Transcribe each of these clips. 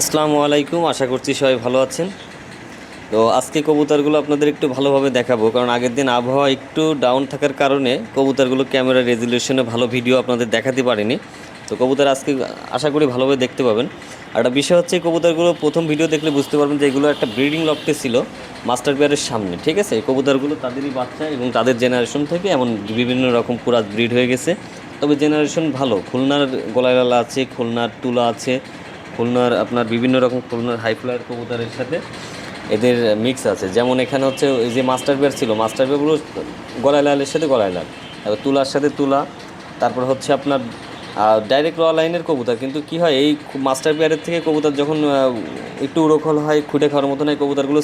আসসালামু আলাইকুম, আশা করছি সবাই ভালো আছেন। তো আজকে কবুতরগুলো আপনাদের একটু ভালোভাবে দেখাবো, কারণ আগের দিন আবহাওয়া একটু ডাউন থাকার কারণে কবুতরগুলো ক্যামেরা রেজলিউশনে ভালো ভিডিও আপনাদের দেখাতে পারিনি। তো কবুতর আজকে আশা করি ভালোভাবে দেখতে পাবেন। আর একটা বিষয় হচ্ছে, কবুতরগুলো প্রথম ভিডিও দেখলে বুঝতে পারবেন যে এগুলো একটা ব্রিডিং লফটে ছিল মাস্টার পেয়ারের সামনে, ঠিক আছে? এই কবুতরগুলো তাদেরই বাচ্চা এবং তাদের জেনারেশন থেকে এমন বিভিন্ন রকম পুরা ব্রিড হয়ে গেছে। তবে জেনারেশন ভালো, খুলনার গলায়লালা আছে, খুলনার তুলা আছে খুলনার আপনার বিভিন্ন রকম খুলনার হাই ফ্লায়ার কবুতরের সাথে এদের মিক্স আছে। যেমন এখানে হচ্ছে ওই যে মাস্টার বেয়ার ছিল মাস্টার বেয়ারগুলো গলায় লালের সাথে গলায় লাল। এবার তুলার সাথে তুলা, তারপর হচ্ছে আপনার ডাইরেক্ট র লাইনের কবুতর। কিন্তু কি হয়, এই মাস্টার পেয়ারের থেকে কবুতর যখন একটু উড়োখল হয়, খুঁটে খাওয়ার মতন এই কবুতরগুলো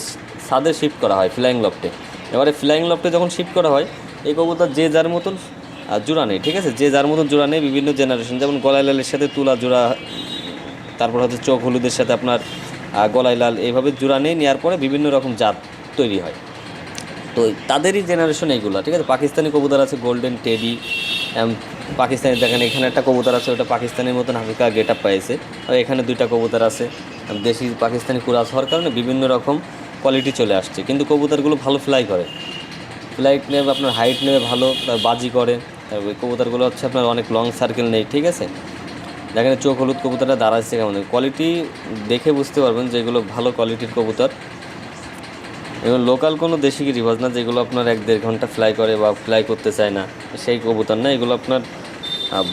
সাদে শিফট করা হয় ফ্লাইং লফটে এবারে ফ্লাইং লফটে যখন শিফট করা হয়, এই কবুতর যে যার মতন জোড়া নেই ঠিক আছে? যে যার মতন জোড়া নেই বিভিন্ন জেনারেশন যেমন গলায় লালের সাথে তুলা জোড়া তারপর হচ্ছে চোখ হলুদের সাথে আপনার গলায় লাল এইভাবে জোড়া নিয়ে নেওয়ার পরে বিভিন্ন রকম জাত তৈরি হয়। তো তাদেরই জেনারেশন এইগুলো, ঠিক আছে? পাকিস্তানি কবুতর আছে গোল্ডেন টেডি পাকিস্তানি দেখেন এখানে একটা কবুতর আছে, ওটা পাকিস্তানের মতন হালকা গেট আপ পাইছে। আর এখানে দুইটা কবুতর আছে দেশি পাকিস্তানি কুরাস হওয়ার কারণে বিভিন্ন রকম কোয়ালিটি চলে আসছে। কিন্তু কবুতরগুলো ভালো ফ্লাই করে। ফ্লাইট নেবে আপনার হাইট নেবে ভালো বাজি করে কবুতরগুলো হচ্ছে আপনার অনেক লং সার্কেল নেই, ঠিক আছে? দেখেন চোখ হলুদ কবুতরটা দাঁড়াচ্ছে কেমন? কোয়ালিটি দেখে বুঝতে পারবেন যেগুলো ভালো কোয়ালিটির কবুতর। এবং লোকাল কোনো দেশি রিভাজ না, যেগুলো আপনার এক দেড় ঘণ্টা ফ্লাই করে বা ফ্লাই করতে চায় না, সেই কবুতর না। এগুলো আপনার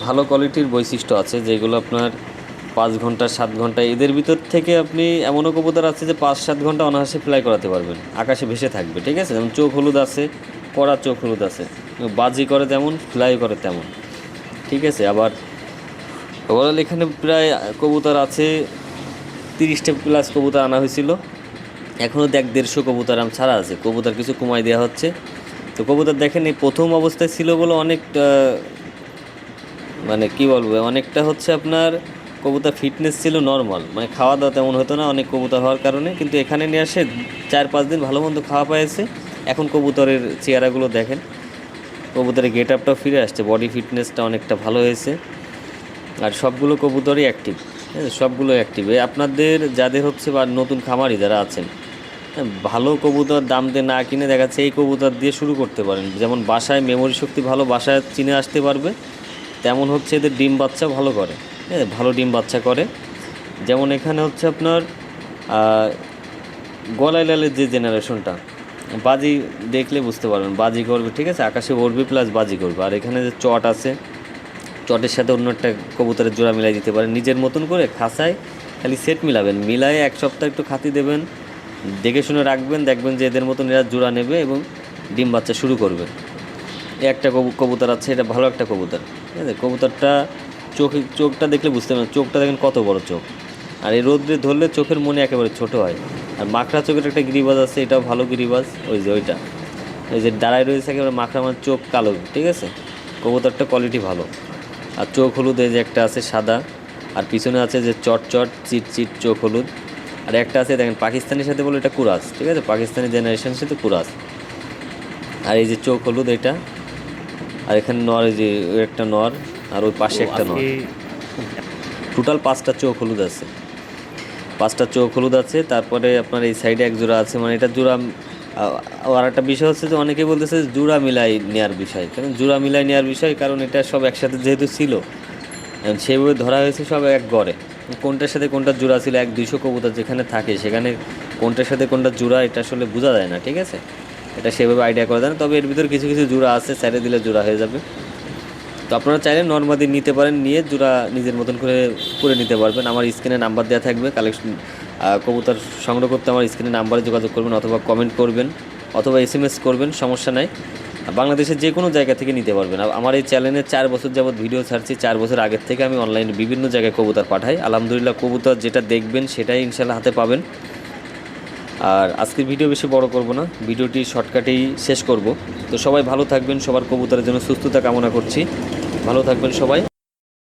ভালো কোয়ালিটির বৈশিষ্ট্য আছে, যেগুলো আপনার পাঁচ ঘণ্টা, সাত ঘণ্টা, এদের ভিতর থেকে আপনি এমনও কবুতর আছে যে পাঁচ, সাত ঘণ্টা অনায়াসে ফ্লাই করাতে পারবেন। আকাশে ভেসে থাকবে, ঠিক আছে? যেমন চোখ হলুদ আছে, কড়া চোখ হলুদ আছে। বাজি করে তেমন ফ্লাই করে তেমন, ঠিক আছে? আবার ওভারঅল এখানে প্রায় কবুতর আছে, তিরিশটা প্লাস কবুতর আনা হয়েছিল। এখনও দেখ দেড়শো কবুতর আম ছাড়া আছে, কবুতর কিছু কমাই দেওয়া হচ্ছে। তো কবুতর দেখেন, এই প্রথম অবস্থায় ছিল বলে অনেকটা মানে কি বলব, অনেকটা হচ্ছে আপনার কবুতর ফিটনেস ছিল নর্মাল মানে খাওয়া দাওয়া তেমন হতো না, অনেক কবুতর হওয়ার কারণে। কিন্তু এখানে নিয়ে আসে চার পাঁচ দিন ভালো মন্দ খাওয়া পেয়েছে এখন কবুতরের চেহারাগুলো দেখেন, কবুতরের গেট আপটাও ফিরে আসছে বডি ফিটনেসটা অনেকটা ভালো হয়েছে। আর সবগুলো কবুতরই অ্যাক্টিভ হ্যাঁ সবগুলো অ্যাক্টিভ আপনাদের যাদের হচ্ছে বা নতুন খামারি যারা আছেন হ্যাঁ, ভালো কবুতর দাম দিয়ে না কিনে দেখা যাচ্ছে এই কবুতর দিয়ে শুরু করতে পারেন। যেমন বাসায় মেমোরি শক্তি ভালো বাসায় চিনে আসতে পারবে। তেমন হচ্ছে এদের ডিম বাচ্চা ভালো করে। হ্যাঁ ভালো ডিম বাচ্চা করে। যেমন এখানে হচ্ছে আপনার গলায় লালের যে জেনারেশনটা বাজি দেখলে বুঝতে পারবেন বাজি করবে ঠিক আছে? আকাশে উড়বে প্লাস বাজি করবে। আর এখানে যে চট আছে চটের সাথে অন্য একটা কবুতরের জোড়া মিলাই দিতে পারেন। নিজের মতন করে খাসায় খালি সেট মিলাবেন। মিলায়ে এক সপ্তাহ একটু খাতি দেবেন, দেখে শুনে রাখবেন, দেখবেন যে এদের মতন এরা জোড়া নেবে এবং ডিম বাচ্চা শুরু করবে। একটা কবু- কবুতর আছে, এটা ভালো একটা কবুতর। ঠিক আছে? কবুতরটা চোখ চোখটা দেখলে বুঝতে পারবেন, চোখটা দেখেন কত বড় চোখ। আর এই রোদ্রে ধরলে চোখের মনে একেবারে ছোট হয়। আর মাখরা চোখের একটা গিরিবাজ আছে, এটাও ভালো গিরিবাজ, ওই যে ওইটা। ওই যে দাঁড়ায় রয়েছে একেবারে মাখরা আমার চোখ কালো, ঠিক আছে? কবুতরটা কোয়ালিটি ভালো। আর চোখ হলুদ এই যে একটা আছে সাদা আর পিছনে আছে যে চট চট চিট চিট চোখ হলুদ। আর একটা আছে দেখেন পাকিস্তানের সাথে বলে এটা কুরাস ঠিক আছে? পাকিস্তানি জেনারেশনের সাথে কুরাস। আর এই যে চোখ হলুদ এটা আর এখানে নর এই যে একটা নর আর ওই পাশে একটা নর। টোটাল পাঁচটা চোখ হলুদ আছে। পাঁচটা চোখ হলুদ আছে তারপরে আপনার এই সাইডে এক জোড়া আছে মানে এটা জোড়া আর একটা বিষয় হচ্ছে যে অনেকে বলতেছে জোড়া মিলাই নেওয়ার বিষয়। কারণ জোড়া মিলাই নেওয়ার বিষয়, কারণ এটা সব একসাথে যেহেতু ছিল সেভাবে ধরা হয়েছে সব এক গড়ে। কোনটার সাথে কোনটা জোড়া ছিল, এক দুইশো কবুতর যেখানে থাকে, সেখানে কোনটার সাথে কোনটা জোড়া, এটা আসলে বোঝা যায় না, ঠিক আছে? এটা সেভাবে আইডিয়া করা যায় না, তবে এর ভিতরে কিছু কিছু জোড়া আছে স্যারে দিলে জোড়া হয়ে যাবে। তো আপনারা চাইলে নর্মাদি নিতে পারেন, নিয়ে জোড়া নিজের মতন করে করে নিতে পারবেন। আমার স্ক্রিনে নাম্বার দেওয়া থাকবে কালেকশন কবুতর সংগ্রহ করতে আমার স্ক্রিনে নাম্বারে যোগাযোগ করবেন অথবা কমেন্ট করবেন অথবা এস এম এস করবেন, সমস্যা নাই। বাংলাদেশের যে কোনো জায়গা থেকে নিতে পারবেন। আমার এই চ্যানেলে চার বছর যাবৎ ভিডিও ছাড়ছি, চার বছর আগের থেকে আমি অনলাইনে বিভিন্ন জায়গায় কবুতর পাঠাই। আলহামদুলিল্লাহ কবুতর যেটা দেখবেন সেটাই ইনশাল্লাহ হাতে পাবেন। আর আজকের ভিডিও বেশি বড় করব না, ভিডিওটি শর্টকাটেই শেষ করব। তো সবাই ভালো থাকবেন, সবার কবুতরের জন্য সুস্থতা কামনা করছি। ভালো থাকবেন সবাই।